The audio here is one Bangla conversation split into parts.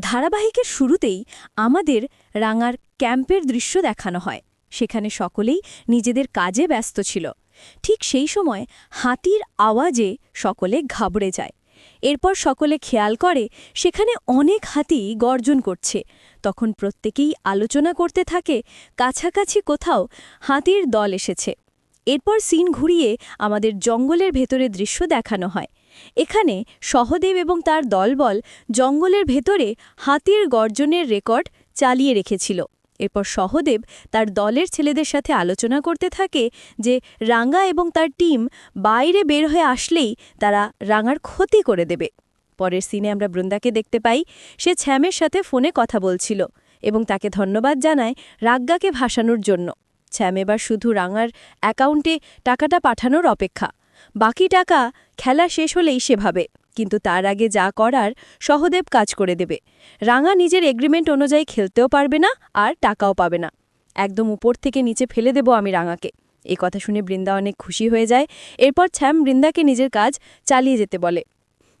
ধারাবাহিকের শুরুতেই আমাদের রাঙার ক্যাম্পের দৃশ্য দেখানো হয়। সেখানে সকলেই নিজেদের কাজে ব্যস্ত ছিল। ঠিক সেই সময় হাতির আওয়াজে সকলে ঘাবড়ে যায়। এরপর সকলে খেয়াল করে, সেখানে অনেক হাতি গর্জন করছে। তখন প্রত্যেকেই আলোচনা করতে থাকে, কাছাকাছি কোথাও হাতির দল এসেছে। এরপর সিন ঘুরিয়ে আমাদের জঙ্গলের ভেতরে দৃশ্য দেখানো হয়। এখানে সহদেব এবং তার দলবল জঙ্গলের ভেতরে হাতির গর্জনের রেকর্ড চালিয়ে রেখেছিল। এরপর সহদেব তার দলের ছেলেদের সাথে আলোচনা করতে থাকে যে রাঙ্গা এবং তার টিম বাইরে বের হয়ে আসলেই তারা রাঙার ক্ষতি করে দেবে। পরের সিনে আমরা বৃন্দাকে দেখতে পাই। সে ছ্যামের সাথে ফোনে কথা বলছিল এবং তাকে ধন্যবাদ জানায় রাজ্ঞাকে ভাসানোর জন্য। ছ্যাম এবার শুধু রাঙার অ্যাকাউন্টে টাকাটা পাঠানোর অপেক্ষা। বাকি টাকা খেলা শেষ হলেই সে ভাবে। কিন্তু তার আগে যা করার, সহদেব কাজ করে দেবে। রাঙা নিজের এগ্রিমেন্ট অনুযায়ী খেলতেও পারবে না আর টাকাও পাবে না। একদম উপর থেকে নিচে ফেলে দেব আমি রাঙাকে। এ কথা শুনে বৃন্দা অনেক খুশি হয়ে যায়। এরপর ছ্যাম বৃন্দাকে নিজের কাজ চালিয়ে যেতে বলে।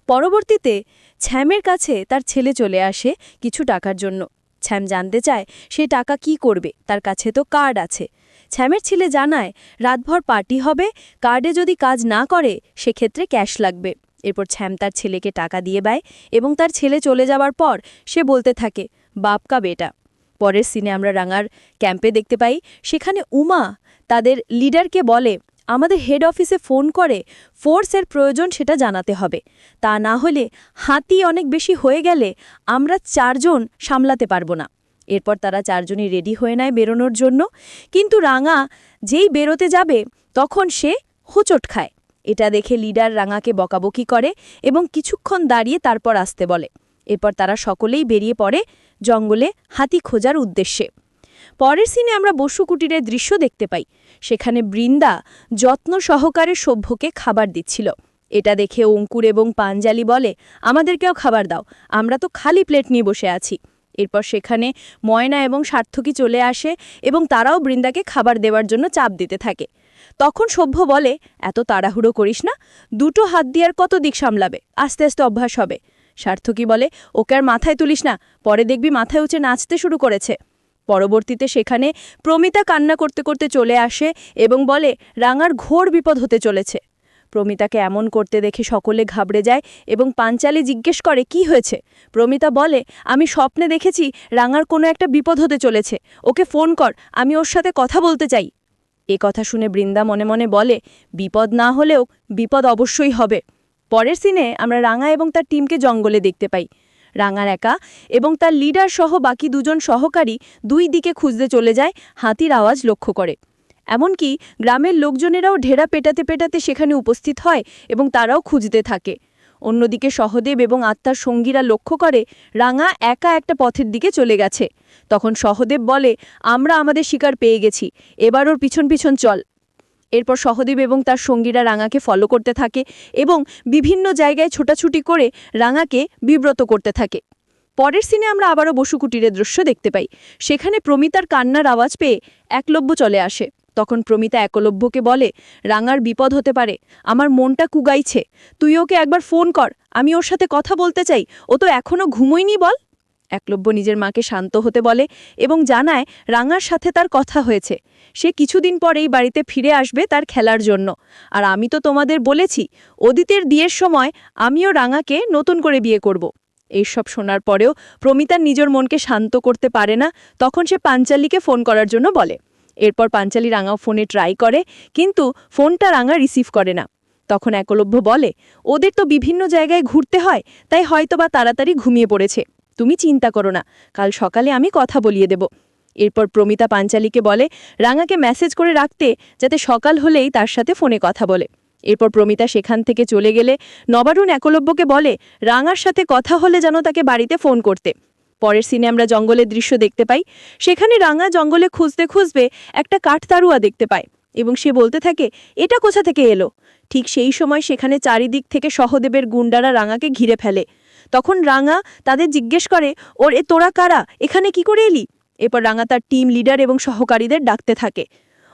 পরবর্তীতে ছ্যামের কাছে তার ছেলে চলে আসে কিছু টাকার জন্য। ছ্যাম জানতে চায়, সে টাকা কি করবে? তার কাছে তো কার্ড আছে। ছ্যামের ছেলে জানায়, রাতভর পার্টি হবে, কার্ডে যদি কাজ না করে, সেক্ষেত্রে ক্যাশ লাগবে। এরপর ছ্যাম তার ছেলেকে টাকা দিয়ে দেয় এবং তার ছেলে চলে যাওয়ার পর সে বলতে থাকে বাপকা বেটা। পরের সিনে আমরা রাঙার ক্যাম্পে দেখতে পাই, সেখানে উমা তাদের লিডারকে বলে, আমাদের হেড অফিসে ফোন করে ফোর্সের প্রয়োজন সেটা জানাতে হবে। তা না হলে হাতি অনেক বেশি হয়ে গেলে আমরা চারজন সামলাতে পারব না। এরপর তারা চারজনই রেডি হয়ে নেয় বেরোনোর জন্য। কিন্তু রাঙা যেই বেরোতে যাবে, তখন সে হোঁচট খায়। এটা দেখে লিডার রাঙাকে বকাবকি করে এবং কিছুক্ষণ দাঁড়িয়ে তারপর আসতে বলে। এরপর তারা সকলেই বেরিয়ে পড়ে জঙ্গলে হাতি খোঁজার উদ্দেশ্যে। পরের সিনে আমরা বসু কুটিরের দৃশ্য দেখতে পাই। সেখানে বৃন্দা যত্ন সহকারে সভ্যকে খাবার দিচ্ছিল। এটা দেখে অঙ্কুর এবং পাঞ্জালি বলে, আমাদেরকেও খাবার দাও, আমরা তো খালি প্লেট নিয়ে বসে আছি। এরপর সেখানে ময়না এবং সার্থকী চলে আসে এবং তারাও বৃন্দাকে খাবার দেওয়ার জন্য চাপ দিতে থাকে। তখন সভ্য বলে, এত তাড়াহুড়ো করিস না, দুটো হাত দিয়ে আর কত দিক সামলাবে? আস্তে আস্তে অভ্যাস হবে। সার্থকী বলে, ওকে আর মাথায় তুলিস না, পরে দেখবি মাথায় উঁচে নাচতে শুরু করেছে। পরবর্তীতে সেখানে প্রমিতা কান্না করতে করতে চলে আসে এবং বলে, রাঙার ঘোর বিপদ হতে চলেছে। প্রমিতাকে এমন করতে দেখে সকলে ঘাবড়ে যায় এবং পাঞ্চালি জিজ্ঞেস করে, কি হয়েছে? প্রমিতা বলে, আমি স্বপ্নে দেখেছি রাঙার কোনো একটা বিপদ হতে চলেছে। ওকে ফোন কর, আমি ওর সাথে কথা বলতে চাই। এ কথা শুনে বৃন্দা মনে মনে বলে, বিপদ না হলেও বিপদ অবশ্যই হবে। পরের সিনে আমরা রাঙা এবং তার টিমকে জঙ্গলে দেখতে পাই। রাঙার একা এবং তার লিডার সহ বাকি দুজন সহকারী দুই দিকে খুঁজতে চলে যায় হাতির আওয়াজ লক্ষ্য করে। এমনকি গ্রামের লোকজনেরাও ঢেরা পেটাতে পেটাতে সেখানে উপস্থিত হয় এবং তারাও খুঁজতে থাকে। অন্যদিকে সহদেব এবং আত্মার সঙ্গীরা লক্ষ্য করে রাঙা একা একটা পথের দিকে চলে গেছে। তখন সহদেব বলে, আমরা আমাদের শিকার পেয়ে গেছি, এবার ওর পিছন পিছন চল। এরপর সহদেব এবং তার সঙ্গীরা রাঙাকে ফলো করতে থাকে এবং বিভিন্ন জায়গায় ছোটাছুটি করে রাঙাকে বিব্রত করতে থাকে। পরের সিনে আমরা আবারও বসুকুটিরের দৃশ্য দেখতে পাই। সেখানে প্রমিতার কান্নার আওয়াজ পেয়ে একলব্য চলে আসে। তখন প্রমিতা একলভ্যকে বলে, রাঙার বিপদ হতে পারে, আমার মনটা কুগাইছে, তুই ওকে একবার ফোন কর, আমি ওর সাথে কথা বলতে চাই, ও তো এখনও ঘুমোয়নি বল। একলব্য নিজের মাকে শান্ত হতে বলে এবং জানায়, রাঙার সাথে তার কথা হয়েছে, সে কিছুদিন পরেই বাড়িতে ফিরে আসবে তার খেলার জন্য। আর আমি তো তোমাদের বলেছি, অদিতের বিয়ের সময় আমিও রাঙাকে নতুন করে বিয়ে করব। এইসব শোনার পরেও প্রমিতার নিজের মনকে শান্ত করতে পারে না, তখন সে পাঞ্চালিকে ফোন করার জন্য বলে। এরপর পাঞ্চালি রাঙাও ফোনে ট্রাই করে, কিন্তু ফোনটা রাঙা রিসিভ করে না। তখন একলভ্য বলে, ওদের তো বিভিন্ন জায়গায় ঘুরতে হয়, তাই হয়তো বা তাড়াতাড়ি ঘুমিয়ে পড়েছে। তুমি চিন্তা করো না, কাল সকালে আমি কথা বলিয়ে দেব। এরপর প্রমিতা পাঞ্চালিকে বলে, রাঙাকে মেসেজ করে রাখতে, যাতে সকাল হলেই তার সাথে ফোনে কথা বলে। এরপর প্রমিতা সেখান থেকে চলে গেলে নবারুণ একলব্যকে বলে, রাঙার সাথে কথা হলে যেন তাকে বাড়িতে ফোন করতে। পরের সিনে আমরা জঙ্গলের দৃশ্য দেখতে পাই। সেখানে রাঙা জঙ্গলে খুঁজতে খুঁজবে একটা কাঠতারুয়া দেখতে পায় এবং সে বলতে থাকে, এটা কোথা থেকে এলো? ঠিক সেই সময় সেখানে চারিদিক থেকে সহদেবের গুন্ডারা রাঙাকে ঘিরে ফেলে। তখন রাঙা তাদের জিজ্ঞেস করে, ওর এ তোরা কারা? এখানে কি করে এলি? এরপর রাঙা তার টিম লিডার এবং সহকারীদের ডাকতে থাকে।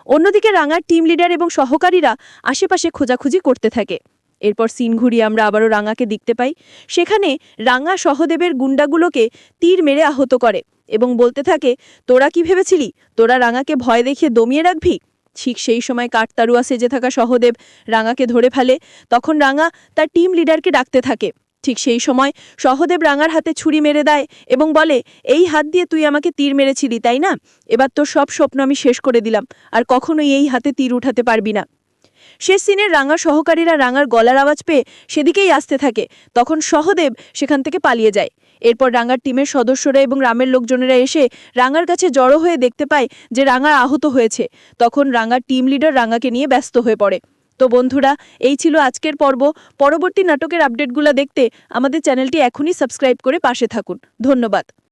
অন্যদিকে রাঙার টিম লিডার এবং সহকারীরা আশেপাশে খোঁজাখুঁজি করতে থাকে। এরপর সিন ঘুরিয়ে আমরা আবারও রাঙাকে দেখতে পাই। সেখানে রাঙা সহদেবের গুন্ডাগুলোকে তীর মেরে আহত করে এবং বলতে থাকে, তোরা কি ভেবেছিলি? তোরা রাঙাকে ভয় দেখিয়ে দমিয়ে রাখবি? ঠিক সেই সময় কাঠতারুয়া সেজে থাকা সহদেব রাঙাকে ধরে ফেলে। তখন রাঙা তার টিম লিডারকে ডাকতে থাকে। ঠিক সেই সময় সহদেব রাঙার হাতে ছুরি মেরে দেয় এবং বলে, এই হাত দিয়ে তুই আমাকে তীর মেরেছিলি, তাই না? এবার তোর সব স্বপ্ন আমি শেষ করে দিলাম। আর কখনোই এই হাতে তীর উঠাতে পারবি না। শেষ সিনের রাঙা সহকারীরা রাঙার গলার আওয়াজ পেয়ে সেদিকেই আসতে থাকে। তখন সহদেব সেখান থেকে পালিয়ে যায়। এরপর রাঙার টিমের সদস্যরা এবং রামের লোকজনেরা এসে রাঙার কাছে জড়ো হয়ে দেখতে পায় যে রাঙা আহত হয়েছে। তখন রাঙার টিম লিডার রাঙাকে নিয়ে ব্যস্ত হয়ে পড়ে। তো বন্ধুরা, এই ছিল আজকের পর্ব। পরবর্তী নাটকের আপডেটগুলো দেখতে আমাদের চ্যানেলটি এখনই সাবস্ক্রাইব করে পাশে থাকুন। ধন্যবাদ।